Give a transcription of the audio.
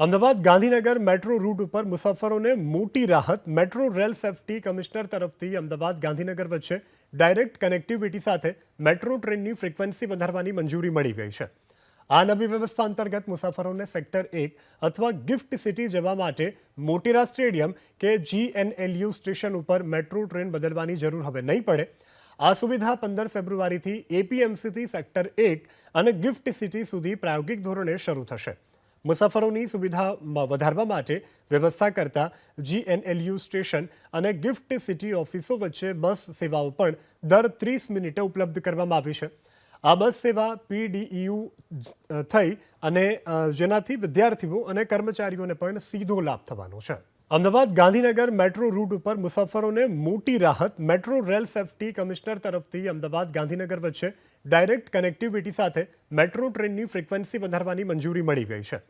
Ahmedabad Gandhinagar metro route ઉપર મુસાફરોને મોટી રાહત. મેટ્રો રેલ સેફટી કમિશનર તરફથી અમદાવાદ ગાંધીનગર વચ્ચે ડાયરેક્ટ કનેક્ટિવિટી સાથે મેટ્રો ટ્રેનની ફ્રીક્વન્સી વધારવાની મંજૂરી મળી ગઈ છે. આ નવી વ્યવસ્થા અંતર્ગત મુસાફરોને સેક્ટર એક અથવા ગિફ્ટ સિટી જવા માટે મોટેરા સ્ટેડિયમ કે જીએનએલયુ સ્ટેશન ઉપર મેટ્રો ટ્રેન બદલવાની જરૂર હવે નહીં પડે. આ સુવિધા પંદર ફેબ્રુઆરીથી એપીએમસીથી સેક્ટર એક અને ગિફ્ટ સિટી સુધી પ્રાયોગિક ધોરણે શરૂ થશે. મુસાફરોની સુવિધામાં વધારવા માટે વ્યવસ્થા કરતા જીએનએલયુ સ્ટેશન અને ગિફ્ટ સિટી ઓફિસો વચ્ચે બસ સેવાઓ પણ દર ત્રીસ મિનિટે ઉપલબ્ધ કરવામાં આવી છે. આ બસ સેવા પીડીઈયુ થઈ અને જેનાથી વિદ્યાર્થીઓ અને કર્મચારીઓને પણ સીધો લાભ થવાનો છે. અમદાવાદ ગાંધીનગર મેટ્રો રૂટ ઉપર મુસાફરોને મોટી રાહત. મેટ્રો રેલ સેફટી કમિશનર તરફથી અમદાવાદ ગાંધીનગર વચ્ચે ડાયરેક્ટ કનેક્ટિવિટી સાથે મેટ્રો ટ્રેનની ફ્રીક્વન્સી વધારવાની મંજૂરી મળી ગઈ છે.